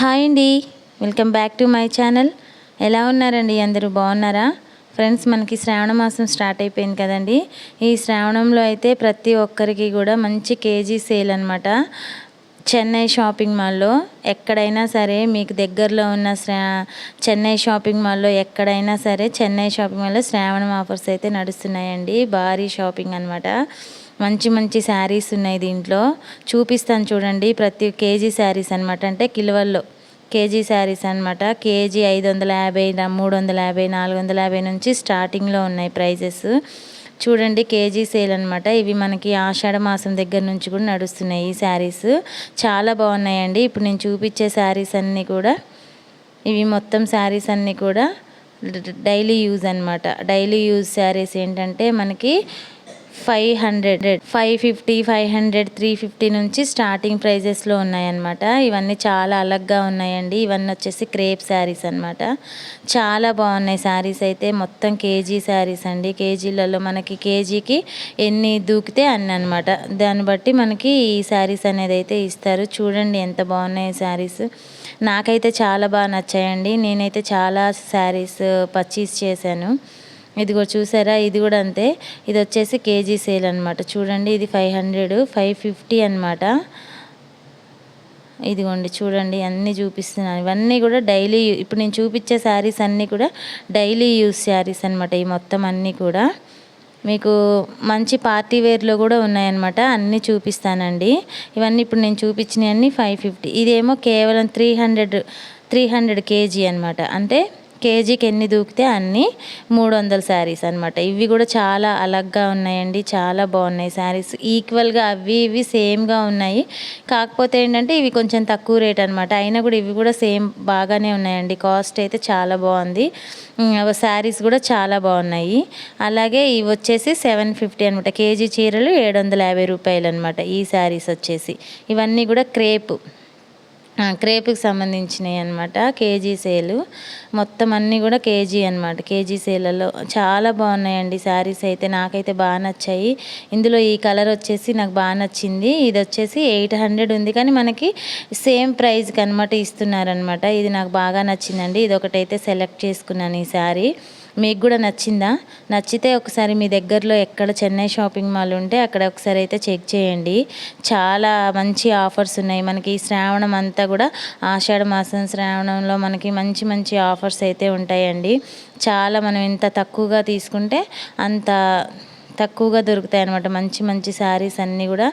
Hi అండి. Welcome back to my channel. ఎలా ఉన్నారండి? అందరూ బాగున్నారా? ఫ్రెండ్స్ మనకి శ్రావణ మాసం స్టార్ట్ అయిపోయింది కదండి. ఈ శ్రావణంలో అయితే ప్రతి ఒక్కరికి కూడా మంచి కేజీ సేల్ అనమాట చెన్నై షాపింగ్ మాల్లో ఎక్కడైనా సరే మీకు దగ్గరలో ఉన్న శ్రా చెన్నై షాపింగ్ మాల్లో ఎక్కడైనా సరే చెన్నై షాపింగ్ మాల్లో శ్రావణం ఆఫర్స్ అయితే నడుస్తున్నాయండి. భారీ షాపింగ్ అనమాట మంచి మంచి శారీస్ ఉన్నాయి దీంట్లో. చూపిస్తాను చూడండి ప్రతి కేజీ శారీస్ అనమాట అంటే కిలువల్లో కేజీ శారీస్ అనమాట కేజీ ఐదు వందల యాభై మూడు వందల యాభై నాలుగు వందల యాభై నుంచి స్టార్టింగ్లో ఉన్నాయి ప్రైజెస్. చూడండి కేజీ సేల్ అనమాట ఇవి మనకి ఆషాఢ మాసం దగ్గర నుంచి కూడా నడుస్తున్నాయి ఈ శారీస్. చాలా బాగున్నాయండి. ఇప్పుడు నేను చూపించే శారీస్ అన్నీ కూడా ఇవి మొత్తం శారీస్ అన్నీ కూడా డైలీ యూజ్ అనమాట డైలీ యూజ్ శారీస్ ఏంటంటే మనకి five hundred five fifty five hundred three fifty నుంచి స్టార్టింగ్ ప్రైజెస్లో ఉన్నాయన్నమాట. ఇవన్నీ చాలా అలగ్గా ఉన్నాయండి. ఇవన్నీ వచ్చేసి క్రేప్ శారీస్ అనమాట చాలా బాగున్నాయి శారీస్ అయితే. మొత్తం కేజీ శారీస్ అండి. కేజీలలో మనకి కేజీకి ఎన్ని దూకితే అన్ని అనమాట దాన్ని బట్టి మనకి ఈ శారీస్ అనేది అయితే ఇస్తారు. చూడండి ఎంత బాగున్నాయి శారీస్. నాకైతే చాలా బాగా నచ్చాయండి. నేనైతే చాలా శారీస్ పర్చేస్ చేశాను. ఇది కూడా చూసారా? ఇది కూడా అంతే. ఇది వచ్చేసి కేజీ సేల్ అనమాట చూడండి ఇది ఫైవ్ హండ్రెడ్ ఫైవ్ ఫిఫ్టీ అనమాట ఇదిగోండి చూడండి అన్నీ చూపిస్తున్నాను. ఇవన్నీ కూడా డైలీ ఇప్పుడు నేను చూపించే శారీస్ అన్నీ కూడా డైలీ యూస్ శారీస్ అనమాట ఈ మొత్తం అన్నీ కూడా. మీకు మంచి పార్టీ వేర్లో కూడా ఉన్నాయన్నమాట. అన్నీ చూపిస్తానండి. ఇవన్నీ ఇప్పుడు నేను చూపించినవన్నీ ఫైవ్ ఫిఫ్టీ. ఇదేమో కేవలం three hundred three hundred KG అనమాట అంటే కేజీకి ఎన్ని దూకితే అన్ని మూడు వందల శారీస్ అనమాట ఇవి కూడా చాలా అలగ్గా ఉన్నాయండి చాలా బాగున్నాయి శారీస్. ఈక్వల్గా అవి ఇవి సేమ్గా ఉన్నాయి. కాకపోతే ఏంటంటే ఇవి కొంచెం తక్కువ రేట్ అనమాట అయినా కూడా ఇవి కూడా సేమ్ బాగానే ఉన్నాయండి. కాస్ట్ అయితే చాలా బాగుంది. శారీస్ కూడా చాలా బాగున్నాయి. అలాగే ఇవి వచ్చేసి సెవెన్ ఫిఫ్టీ అనమాట కేజీ చీరలు ఏడు వందల యాభై రూపాయలు అనమాట ఈ శారీస్ వచ్చేసి. ఇవన్నీ కూడా క్రేప్. క్రేప్కి సంబంధించినవి అనమాట కేజీ సేలు. మొత్తం అన్నీ కూడా కేజీ అనమాట కేజీ సేలలో చాలా బాగున్నాయండి శారీస్ అయితే నాకైతే బాగా నచ్చాయి. ఇందులో ఈ కలర్ వచ్చేసి నాకు బాగా నచ్చింది. ఇది వచ్చేసి ఎయిట్ హండ్రెడ్ ఉంది కానీ మనకి సేమ్ ప్రైస్కి అనమాట ఇస్తున్నారనమాట ఇది నాకు బాగా నచ్చిందండి. ఇది ఒకటైతే సెలెక్ట్ చేసుకున్నాను ఈ శారీ. మీకు కూడా నచ్చిందా? నచ్చితే ఒకసారి మీ దగ్గరలో ఎక్కడ చెన్నై షాపింగ్ మాల్ ఉంటే అక్కడ ఒకసారి అయితే చెక్ చేయండి. చాలా మంచి ఆఫర్స్ ఉన్నాయి. మనకి శ్రావణం అంతా కూడా ఆషాఢ మాసం శ్రావణంలో మనకి మంచి మంచి ఆఫర్స్ అయితే ఉంటాయండి. చాలా మనం ఎంత తక్కువగా తీసుకుంటే అంత తక్కువగా దొరుకుతాయి అనమాట మంచి మంచి శారీస్ అన్నీ కూడా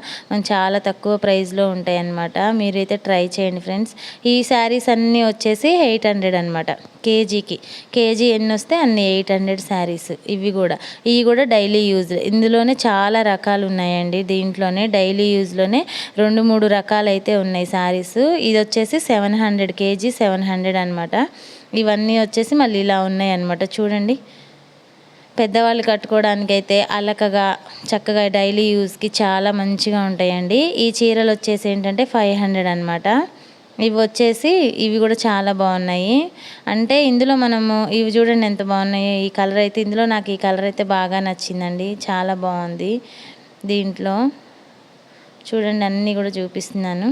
చాలా తక్కువ ప్రైస్లో ఉంటాయి అనమాట మీరైతే ట్రై చేయండి ఫ్రెండ్స్ ఈ శారీస్ అన్నీ వచ్చేసి ఎయిట్ హండ్రెడ్ అనమాట కేజీకి. కేజీ ఎన్ని వస్తే అన్ని ఎయిట్ హండ్రెడ్ శారీస్ ఇవి కూడా. ఇవి కూడా డైలీ యూజ్ ఇందులోనే చాలా రకాలు ఉన్నాయండి. దీంట్లోనే డైలీ యూజ్లోనే రెండు మూడు రకాలు అయితే ఉన్నాయి శారీస్ ఇది వచ్చేసి seven hundred KG seven hundred అనమాట ఇవన్నీ వచ్చేసి మళ్ళీ ఇలా ఉన్నాయి అనమాట చూడండి. పెద్దవాళ్ళు కట్టుకోవడానికి అయితే అలకగా చక్కగా డైలీ యూస్కి చాలా మంచిగా ఉంటాయండి. ఈ చీరలు వచ్చేసి ఏంటంటే ఫైవ్ హండ్రెడ్ అనమాట ఇవి వచ్చేసి ఇవి కూడా చాలా బాగున్నాయి. అంటే ఇందులో మనము ఇవి చూడండి ఎంత బాగున్నాయి ఈ కలర్ అయితే ఇందులో నాకు ఈ కలర్ అయితే బాగా నచ్చిందండి. చాలా బాగుంది దీంట్లో. చూడండి అన్నీ కూడా చూపిస్తున్నాను.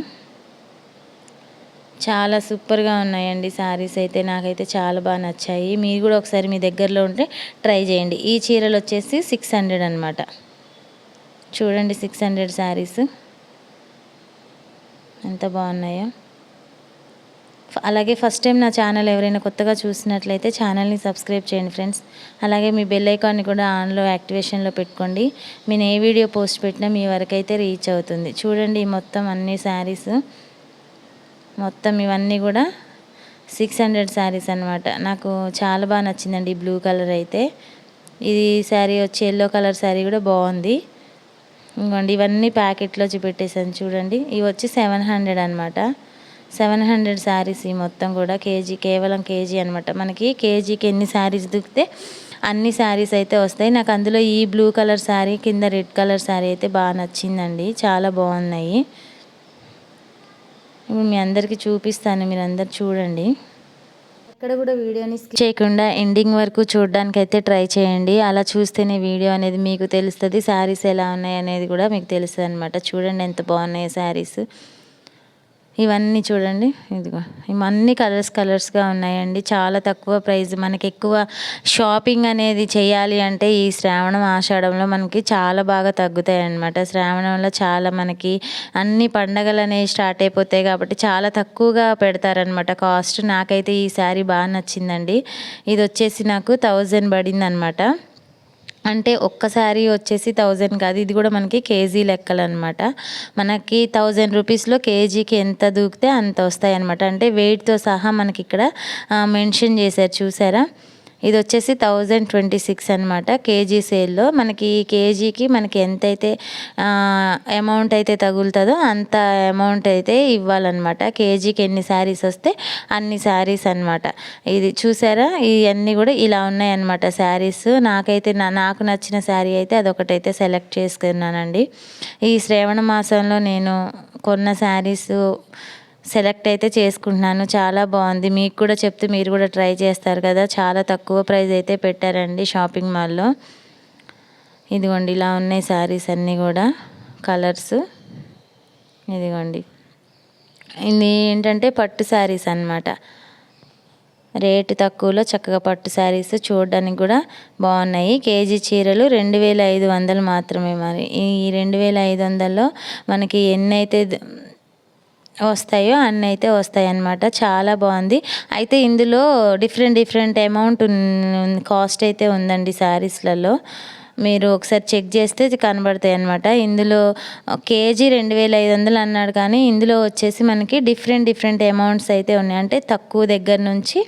చాలా సూపర్గా ఉన్నాయండి శారీస్ అయితే నాకైతే చాలా బాగా నచ్చాయి. మీరు కూడా ఒకసారి మీ దగ్గరలో ఉంటే ట్రై చేయండి. ఈ చీరలు వచ్చేసి సిక్స్ హండ్రెడ్ అనమాట చూడండి సిక్స్ హండ్రెడ్ శారీస్ ఎంత బాగున్నాయో. అలాగే ఫస్ట్ టైం నా ఛానల్ ఎవరైనా కొత్తగా చూసినట్లయితే ఛానల్ని సబ్స్క్రైబ్ చేయండి ఫ్రెండ్స్. అలాగే మీ బెల్ ఐకాన్ని కూడా ఆన్లో యాక్టివేషన్లో పెట్టుకోండి. నేను ఏ వీడియో పోస్ట్ పెట్టినా మీ వరకైతే రీచ్ అవుతుంది. చూడండి మొత్తం అన్ని శారీస్ మొత్తం ఇవన్నీ కూడా సిక్స్ హండ్రెడ్ శారీస్ అనమాట నాకు చాలా బాగా నచ్చిందండి ఈ బ్లూ కలర్ అయితే. ఇది శారీ వచ్చి ఎల్లో కలర్ శారీ కూడా బాగుంది. ఇంకోండి ఇవన్నీ ప్యాకెట్లో చూపెట్టేసాను చూడండి. ఇవి వచ్చి సెవెన్ హండ్రెడ్ అనమాట సెవెన్ హండ్రెడ్ శారీస్ ఈ మొత్తం కూడా కేజీ కేవలం కేజీ అనమాట మనకి కేజీకి ఎన్ని శారీస్ దిగితే అన్ని శారీస్ అయితే వస్తాయి. నాకు అందులో ఈ బ్లూ కలర్ శారీ కింద రెడ్ కలర్ శారీ అయితే బాగా నచ్చిందండి. చాలా బాగున్నాయి. ఇప్పుడు మీ అందరికీ చూపిస్తాను మీరు అందరు చూడండి. ఎక్కడ కూడా వీడియోని స్కిప్ చేయకుండా ఎండింగ్ వరకు చూడడానికి అయితే ట్రై చేయండి. అలా చూస్తేనే వీడియో అనేది మీకు తెలుస్తుంది శారీస్ ఎలా ఉన్నాయి అనేది కూడా మీకు తెలుస్తుంది అనమాట చూడండి ఎంత బాగున్నాయి శారీస్. ఇవన్నీ చూడండి ఇదిగో. ఇవన్నీ కలర్స్ కలర్స్గా ఉన్నాయండి. చాలా తక్కువ ప్రైస్ మనకి ఎక్కువ షాపింగ్ అనేది చేయాలి అంటే ఈ శ్రావణం ఆషాఢంలో మనకి చాలా బాగా తగ్గుతాయి అన్నమాట. శ్రావణంలో చాలా మనకి అన్ని పండగలు అనేవి స్టార్ట్ అయిపోతాయి కాబట్టి చాలా తక్కువగా పెడతారనమాట కాస్ట్ నాకైతే ఈ శారీ బాగా నచ్చిందండి. ఇది వచ్చేసి నాకు థౌజండ్ పడింది అనమాట అంటే ఒక్కసారి వచ్చేసి థౌజండ్ కాదు ఇది కూడా మనకి కేజీ లెక్కలు అనమాట మనకి థౌజండ్ రూపీస్లో కేజీకి ఎంత దూకితే అంత వస్తాయి అనమాట అంటే వెయిట్తో సహా మనకి ఇక్కడ మెన్షన్ చేశారు చూసారా? ఇది వచ్చేసి థౌజండ్ ట్వంటీ సిక్స్ అనమాట కేజీ సేల్లో. మనకి కేజీకి మనకి ఎంతైతే అమౌంట్ అయితే తగులుతుందో అంత అమౌంట్ అయితే ఇవ్వాలన్నమాట. కేజీకి ఎన్ని శారీస్ వస్తే అన్ని శారీస్ అనమాట ఇది చూసారా? ఇవన్నీ కూడా ఇలా ఉన్నాయన్నమాట శారీస్ నాకైతే నాకు నచ్చిన శారీ అయితే అదొకటైతే సెలెక్ట్ చేసుకున్నానండి. ఈ శ్రావణ మాసంలో నేను కొన్న శారీస్ సెలెక్ట్ అయితే చేసుకుంటున్నాను. చాలా బాగుంది. మీకు కూడా చెప్తే మీరు కూడా ట్రై చేస్తారు కదా. చాలా తక్కువ ప్రైస్ అయితే పెట్టారండి షాపింగ్ మాల్లో. ఇదిగోండి ఇలా ఉన్నాయి శారీస్ అన్నీ కూడా. కలర్స్. ఇదిగోండి. ఇది ఏంటంటే పట్టు శారీస్ అనమాట రేటు తక్కువలో చక్కగా పట్టు శారీస్ చూడడానికి కూడా బాగున్నాయి. కేజీ చీరలు రెండు వేల ఐదు వందలు మాత్రమే మరి. ఈ రెండు వేల ఐదు వందల్లో మనకి ఎన్నైతే వస్తాయో అన్నీ అయితే వస్తాయి అన్నమాట చాలా బాగుంది. అయితే ఇందులో డిఫరెంట్ డిఫరెంట్ అమౌంట్ కాస్ట్ అయితే ఉందండి శారీస్లలో. మీరు ఒకసారి చెక్ చేస్తే కనబడతాయి అనమాట ఇందులో కేజీ రెండు వేల ఐదు వందలు అన్నాడు కానీ ఇందులో వచ్చేసి మనకి డిఫరెంట్ డిఫరెంట్ అమౌంట్స్ అయితే ఉన్నాయి. అంటే తక్కువ దగ్గర నుంచి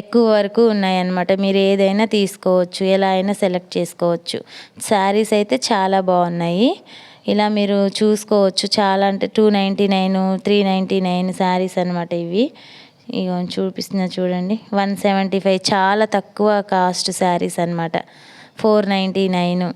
ఎక్కువ వరకు ఉన్నాయన్నమాట. మీరు ఏదైనా తీసుకోవచ్చు ఎలా అయినా సెలెక్ట్ చేసుకోవచ్చు. శారీస్ అయితే చాలా బాగున్నాయి. ఇలా మీరు చూసుకోవచ్చు. చాలా అంటే two ninety nine three ninety nine saris అనమాట ఇవి. ఇగో చూపిస్తున్నా చూడండి. వన్ సెవెంటీ ఫైవ్ చాలా తక్కువ కాస్ట్ శారీస్ అనమాట ఫోర్ నైంటీ నైన్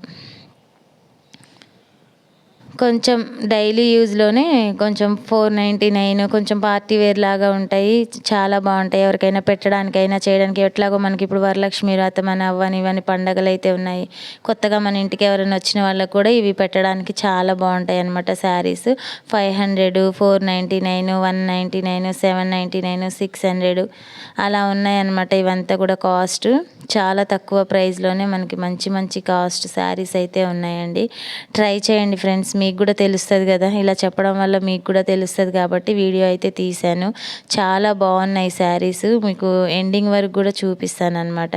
కొంచెం డైలీ యూజ్లోనే కొంచెం ఫోర్ నైంటీ నైన్ కొంచెం పార్టీ వేర్ లాగా ఉంటాయి. చాలా బాగుంటాయి. ఎవరికైనా పెట్టడానికైనా చేయడానికి ఎట్లాగో మనకి ఇప్పుడు వరలక్ష్మి వ్రతం అని అవ్వని ఇవన్నీ పండగలు అయితే ఉన్నాయి. కొత్తగా మన ఇంటికి ఎవరైనా వచ్చిన వాళ్ళకు కూడా ఇవి పెట్టడానికి చాలా బాగుంటాయి అనమాట saris. Five hundred four ninety nine one ninety nine seven ninety nine six hundred అలా ఉన్నాయన్నమాట ఇవంతా కూడా కాస్ట్ చాలా తక్కువ ప్రైస్లోనే మనకి మంచి మంచి కాస్ట్ శారీస్ అయితే ఉన్నాయండి. ట్రై చేయండి ఫ్రెండ్స్. మీ మీకు కూడా తెలుస్తుంది కదా. ఇలా చెప్పడం వల్ల మీకు కూడా తెలుస్తుంది కాబట్టి వీడియో అయితే తీశాను. చాలా బాగున్నాయి శారీస్. మీకు ఎండింగ్ వరకు కూడా చూపిస్తాను అనమాట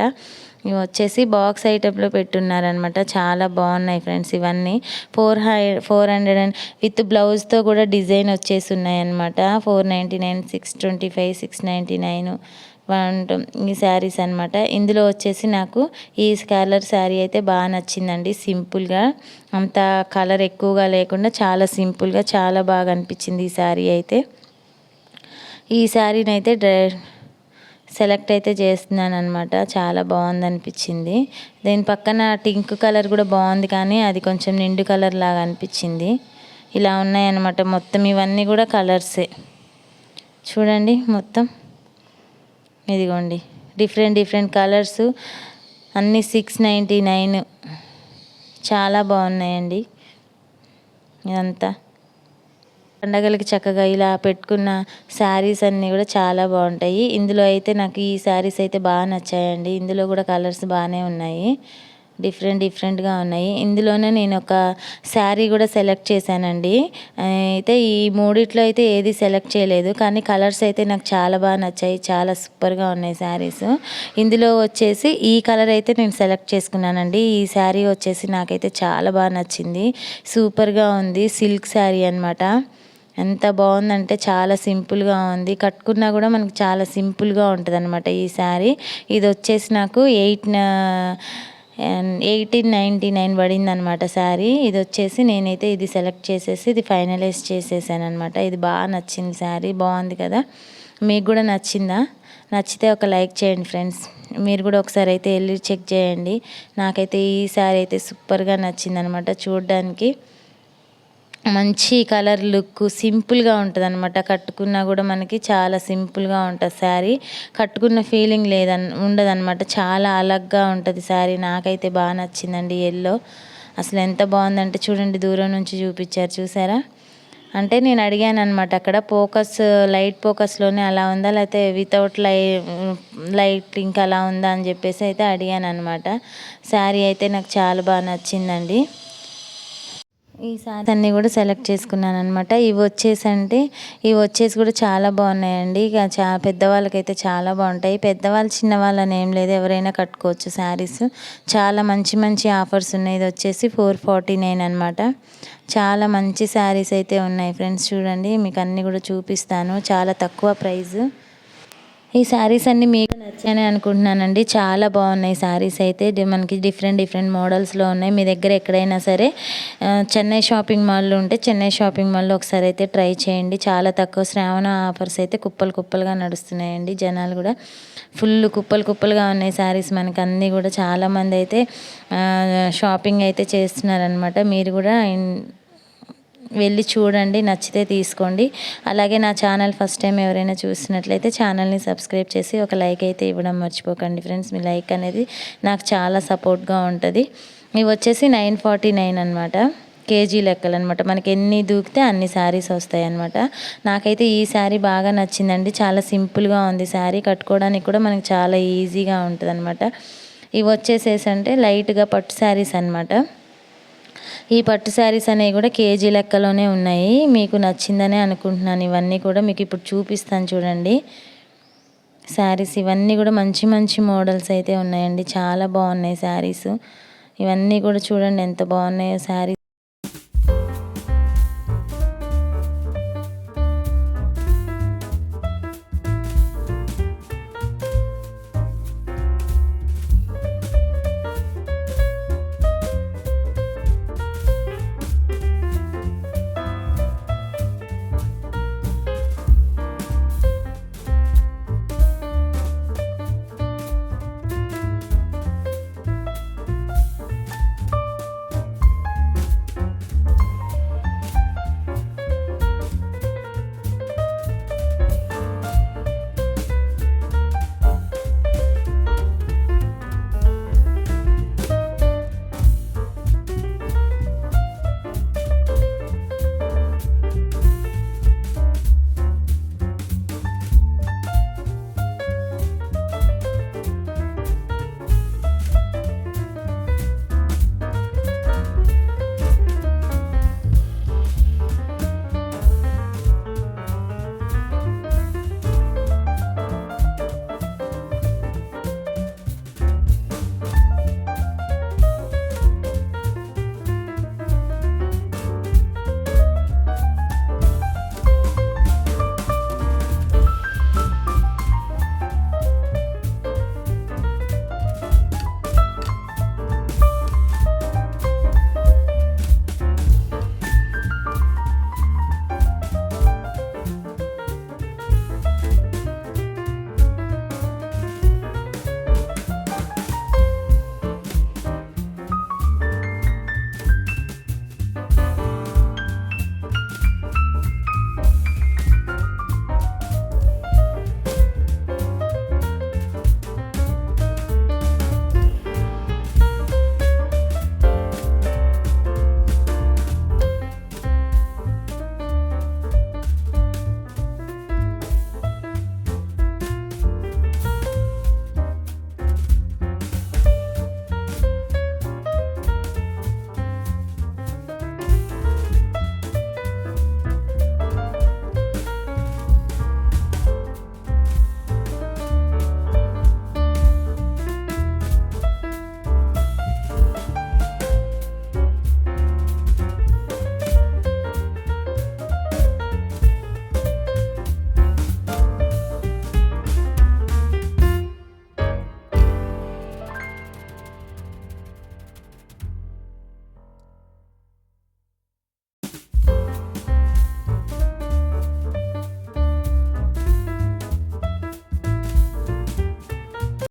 ఇవి వచ్చేసి బాక్స్ ఐటెంలో పెట్టున్నారనమాట చాలా బాగున్నాయి ఫ్రెండ్స్ ఇవన్నీ. Four high four hundred and with బ్లౌజ్తో కూడా డిజైన్ వచ్చేసి ఉన్నాయన్నమాట. Four ninety nine six twenty five six ninety nine. ఈ శారీస్ అనమాట ఇందులో వచ్చేసి నాకు ఈ కలర్ శారీ అయితే బాగా నచ్చిందండి. సింపుల్గా. అంత కలర్ ఎక్కువగా లేకుండా చాలా సింపుల్గా చాలా బాగా అనిపించింది ఈ శారీ అయితే. ఈ శారీని అయితే డ్రై సెలెక్ట్ అయితే చేస్తున్నాను అనమాట చాలా బాగుంది అనిపించింది. దీని పక్కన టింక్ కలర్ కూడా బాగుంది కానీ అది కొంచెం నిండు కలర్ లాగా అనిపించింది. ఇలా ఉన్నాయన్నమాట. మొత్తం ఇవన్నీ కూడా కలర్సే. చూడండి మొత్తం. ఇదిగోండి. డిఫరెంట్ డిఫరెంట్ కలర్స్ అన్నీ సిక్స్ నైంటీ నైన్ చాలా బాగున్నాయండి. ఇదంతా. పండగలకి చక్కగా ఇలా పెట్టుకున్న శారీస్ అన్నీ కూడా చాలా బాగుంటాయి. ఇందులో అయితే నాకు ఈ శారీస్ అయితే బాగా నచ్చాయండి. ఇందులో కూడా కలర్స్ బాగానే ఉన్నాయి. డిఫరెంట్ డిఫరెంట్గా ఉన్నాయి. ఇందులోనే నేను ఒక శారీ కూడా సెలెక్ట్ చేశానండి. అయితే ఈ మూడిట్లో అయితే ఏది సెలెక్ట్ చేయలేదు. కానీ కలర్స్ అయితే నాకు చాలా బాగా నచ్చాయి. చాలా సూపర్గా ఉన్నాయి శారీస్. ఇందులో వచ్చేసి ఈ కలర్ అయితే నేను సెలెక్ట్ చేసుకున్నానండి. ఈ శారీ వచ్చేసి నాకైతే చాలా బాగా నచ్చింది. సూపర్గా ఉంది. సిల్క్ శారీ అనమాట ఎంత బాగుందంటే చాలా సింపుల్గా ఉంది. కట్టుకున్నా కూడా మనకు చాలా సింపుల్గా ఉంటుంది అనమాట ఈ శారీ. ఇది వచ్చేసి నాకు ఎయిట్ ఎయిటీన్ నైంటీ నైన్ పడింది అనమాట శారీ. ఇది వచ్చేసి నేనైతే ఇది సెలెక్ట్ చేసేసి ఇది ఫైనలైజ్ చేసేసాను అనమాట ఇది బాగా నచ్చింది శారీ. బాగుంది కదా. మీకు కూడా నచ్చిందా? నచ్చితే ఒక లైక్ చేయండి ఫ్రెండ్స్. మీరు కూడా ఒకసారి అయితే వెళ్ళి చెక్ చేయండి. నాకైతే ఈ శారీ అయితే సూపర్గా నచ్చింది అనమాట చూడడానికి. మంచి కలర్ లుక్ సింపుల్గా ఉంటుంది అనమాట కట్టుకున్నా కూడా మనకి చాలా సింపుల్గా ఉంటుంది శారీ. కట్టుకున్న ఫీలింగ్ లేదన్ ఉండదన్నమాట. చాలా అలగ్గా ఉంటుంది శారీ. నాకైతే బాగా నచ్చిందండి ఎల్లో. అసలు ఎంత బాగుందంటే చూడండి దూరం నుంచి చూపించారు చూసారా? అంటే నేను అడిగాను అనమాట అక్కడ. ఫోకస్ లైట్ ఫోకస్లోనే అలా ఉందా? లేకపోతే వితౌట్ లై లైట్ ఇంకా అలా ఉందా? అని చెప్పేసి అయితే అడిగాను అనమాట శారీ అయితే నాకు చాలా బాగా నచ్చిందండి. ఈ సారీస్ అన్నీ కూడా సెలెక్ట్ చేసుకున్నాను అనమాట ఇవి వచ్చేసి అంటే ఇవి వచ్చేసి కూడా చాలా బాగున్నాయండి. ఇక చా పెద్దవాళ్ళకైతే చాలా బాగుంటాయి. పెద్దవాళ్ళు చిన్నవాళ్ళు అని ఏం లేదు. ఎవరైనా కట్టుకోవచ్చు శారీస్ చాలా మంచి మంచి ఆఫర్స్ ఉన్నాయి. ఇది వచ్చేసి ఫోర్ ఫార్టీ నైన్ అనమాట చాలా మంచి శారీస్ అయితే ఉన్నాయి ఫ్రెండ్స్. చూడండి మీకు అన్నీ కూడా చూపిస్తాను. చాలా తక్కువ ప్రైస్. ఈ శారీస్ అన్నీ మీకు నచ్చాయని అనుకుంటున్నానండి. చాలా బాగున్నాయి శారీస్ అయితే. మనకి డిఫరెంట్ డిఫరెంట్ మోడల్స్లో ఉన్నాయి. మీ దగ్గర ఎక్కడైనా సరే చెన్నై షాపింగ్ మాల్లో ఉంటే చెన్నై షాపింగ్ మాల్లో ఒకసారి అయితే ట్రై చేయండి. చాలా తక్కువ శ్రావణ ఆఫర్స్ అయితే కుప్పలు కుప్పలుగా నడుస్తున్నాయండి జనాలు కూడా. ఫుల్ కుప్పలు కుప్పలుగా ఉన్నాయి శారీస్ మనకి. అన్నీ కూడా చాలామంది అయితే షాపింగ్ అయితే చేస్తున్నారనమాట మీరు కూడా ఇన్- వెళ్ళి చూడండి నచ్చితే తీసుకోండి. అలాగే నా ఛానల్ ఫస్ట్ టైం ఎవరైనా చూసినట్లయితే ఛానల్ని సబ్స్క్రైబ్ చేసి ఒక లైక్ అయితే ఇవ్వడం మర్చిపోకండి ఫ్రెండ్స్. మీ లైక్ అనేది నాకు చాలా సపోర్ట్గా ఉంటుంది. ఇవి వచ్చేసి నైన్ ఫార్టీ నైన్ అనమాట కేజీ లెక్కలు అనమాట మనకి ఎన్ని దూకితే అన్ని శారీస్ వస్తాయి అనమాట నాకైతే ఈ శారీ బాగా నచ్చిందండి. చాలా సింపుల్గా ఉంది శారీ. కట్టుకోవడానికి కూడా మనకి చాలా ఈజీగా ఉంటుంది అనమాట ఇవి వచ్చేసేసి అంటే లైట్గా పట్టు శారీస్ అనమాట ఈ పట్టు శారీస్ అనేవి కూడా కేజీ లెక్కలోనే ఉన్నాయి. మీకు నచ్చిందనే అనుకుంటున్నాను. ఇవన్నీ కూడా మీకు ఇప్పుడు చూపిస్తాను చూడండి. శారీస్ ఇవన్నీ కూడా మంచి మంచి మోడల్స్ అయితే ఉన్నాయండి. చాలా బాగున్నాయి శారీస్. ఇవన్నీ కూడా చూడండి ఎంత బాగున్నాయో శారీస్